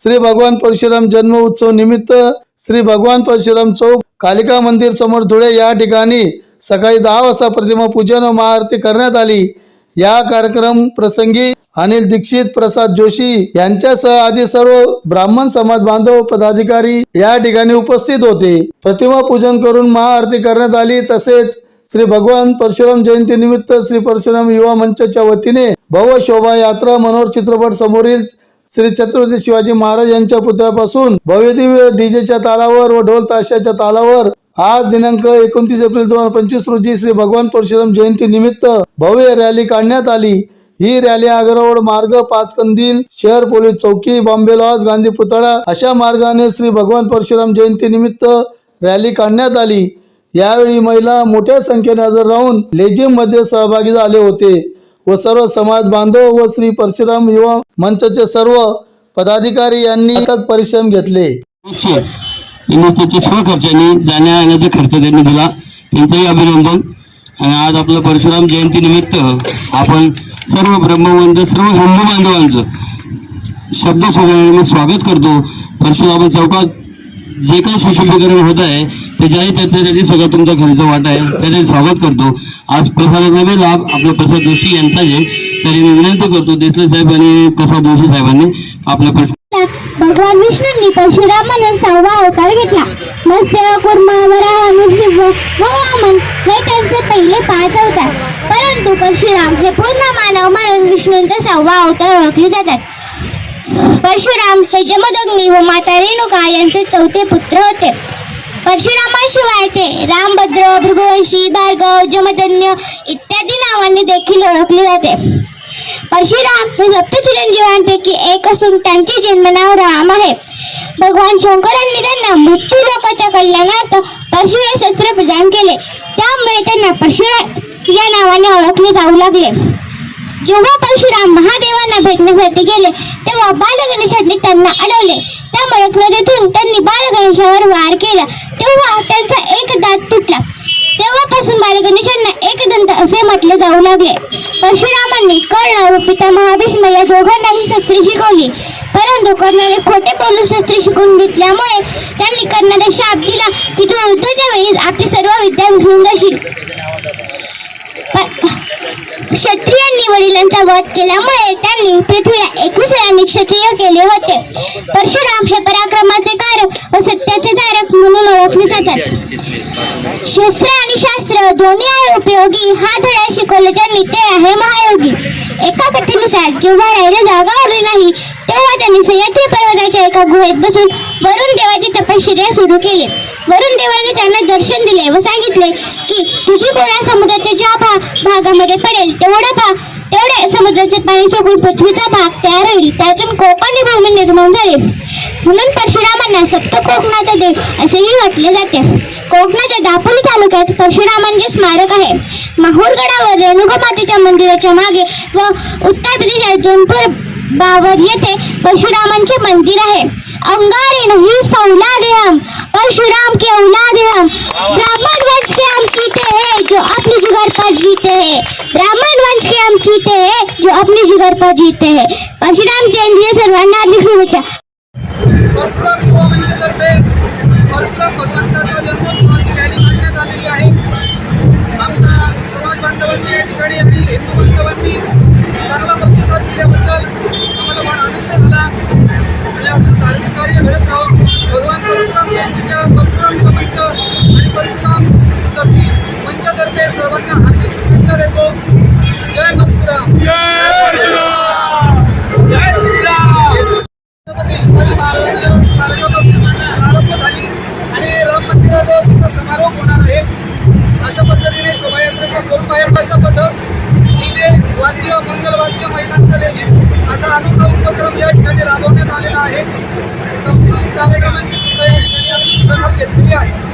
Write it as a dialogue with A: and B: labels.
A: श्री भगवान परशुराम जन्म उत्सव निमित्त श्री भगवान परशुराम चौक कालिका मंदिर समोर धुळे या ठिकाणी सकाळी दहा वाजता प्रतिमा पूजन व महाआरती करण्यात आली. या कार्यक्रम प्रसंगी अनिल दीक्षित प्रसाद जोशी यांच्यासह आदी सर्व ब्राह्मण समाज बांधव पदाधिकारी या ठिकाणी उपस्थित होते. प्रतिमा पूजन करून महाआरती करण्यात आली. तसेच श्री भगवान परशुराम जयंती निमित्त श्री परशुराम युवा मंचच्या वतीने भव्य शोभायात्रा मनोहर चित्रपट समोरील श्री छत्रपती शिवाजी महाराज यांच्या पुतळ्यापासून भव्य दिव्य डीजेच्या तालावर व ढोल ताशाच्या तालावर आज दिनांक एकोणतीस एप्रिल दोन हजार पंचवीस रोजी श्री भगवान परशुराम जयंती निमित्त भव्य रॅली काढण्यात आली. ही रॅली आग्रारोड मार्ग पाच कंदील शहर पोलीस चौकी बॉम्बे लॉज गांधी पुतळा अशा मार्गाने श्री भगवान परशुराम जयंती निमित्त रॅली काढण्यात आली. यावेळी महिला मोठ्या संख्येने हजर राहून लेझिममध्ये सहभागी झाले होते. व सर्व समाज बांधव व श्री परशुराम युवा मंचचे सर्व पदाधिकारी यांनी अथक परिश्रम घेतले.
B: सर्व खर्चाने जाण्या येण्याचा खर्च त्यांनी दिला. त्यांचंही अभिनंदन. आणि आज आपलं परशुराम जयंती निमित्त आपण सर्व ब्रह्मवंत सर्व हिंदू बांधवांचं शब्द सोडल्याने स्वागत करतो. परशुराम चौकात जे काही सुशुभीकरण होत आहे त्याच्याही त्याच्यासाठी सगळं तुमचा खर्च वाटा आहे. त्याचे स्वागत करतो. आज प्रसादाचा लाभ आपला प्रसाद जोशी यांचा आहे. तरी मी विनंती करतो देसले साहेब आणि प्रसाद जोशी साहेबांनी आपल्या प्रश्न
C: भगवान विष्णूंनी परशुरामाने सहावा अवतार घेतला. मत्स्य कुर्मा वराह नृसिंह व वामन हे त्यांचे पहिले पाच अवतार. परंतु परशुराम हे पूर्ण मानव म्हणून विष्णूंचा सहावा अवतार ओळखले जातात. परशुराम हे जमदग्नी व माता रेणुका यांचे चौथे पुत्र होते. परशुरामाशिवाय ते रामभद्र भृगवंशी भार्गव जमदन्य इत्यादी नावांनी देखील ओळखले जाते. परशुराम हे सप्त चिरंजीवांपैकी एक असून त्यांचे जन्मनाव राम आहे. भगवान शंकरांनी त्यांना मृत्यू लोकाच्या कल्याणार्थ परशु हे शस्त्र प्रदान केले. त्यामुळे त्यांना परशुराम या नावाने ओळखले जाऊ लागले. जेव्हा परशुराम महादेवांना भेटण्यासाठी गेले तेव्हा बालगणेशांनी त्यांना अडवले. त्यामुळे क्रोधेतून त्यांनी बालगणेशावर वार केला. तेव्हा त्यांचा एक दात तुटला. तेव्हापासून बालगणेशांना एकदंत असे म्हटले जाऊ लागले. परशुरामांनी कर्ण व पिता महाभीष्म या दोघांनाही शस्त्रे शिकवली. परंतु कर्णाने खोटे बोलून शस्त्रे शिकवून घेतल्यामुळे त्यांनी कर्णाला शाप दिला. की तू युद्धाच्या वेळेस आपली सर्व विद्या विसरून जाशील. क्षत्रियांनी वडिलांचा वध केल्यामुळे त्यांनी पृथ्वीला एकवीस वेळांनी क्षत्रिय केले होते. परशुराम हे पराक्रमाचे कारक व सत्याचे धारक म्हणून ओळखले जातात. शस्त्र आणि शास्त्र दोन्ही आहे उपयोगी हा धडा शिकवल्याच्या नित्य आहे महायोगी. एका कथेनुसार जेव्हा राहिला जागा उरली नाही तेव्हा त्यांनी सह्याद्री पर्वताच्या एका गुहेत बसून वरुण देवाची तपश्चर्या सुरू केली. वरुण देवाने त्यांना दर्शन दिले व सांगितले की तुझी गोळा समुद्राच्या ज्या भा भागामध्ये पडेल तेवढा भाग तेवढे समुद्राचे पाणी सोडून पृथ्वीचा भाग तयार होईल. त्यातून कोकण भूमी निर्माण झाली. म्हणून परशुरामांना सप्त कोकणाचा देव असेही म्हटले जाते. कोकणाच्या दापोली तालुक्यात परशुरामांचे स्मारक आहे. माहूरगडावर रेणुका मंदिराच्या मागे व उत्तर प्रदेशात जौनपूर बावर येथे परशुरामांचे मंदिर आहे. अंगारे नहीं फौलादे हम परशुराम के औलादे हम ब्राह्मण वंश के हम चीते हैं जो अपनी जुगार पर जीते हैं। ब्राह्मण वंश के हम चीते हैं जो अपनी जुगार पर जीते हैं। परशुराम जयंती सर्वांना शुभेच्छा।
D: परशुराम युवा मंचतर्फे परशुराम भगवंताचा जन्मोत्सवाची रॅली काढण्यात आलेली आहे. आमच्या समाज बांधवांनी या ठिकाणी आणि हिंदू बांधवांनी चांगला प्रतिसाद दिल्याबद्दल आम्हाला फार आनंद झाला. आणि असं धार्मिक कार्य घडत आहोत ठिकाणी आलेला आहे सांस्कृतिक कार्यक्रमांची सुद्धा या ठिकाणी आम्ही दखल घेतलेली आहे.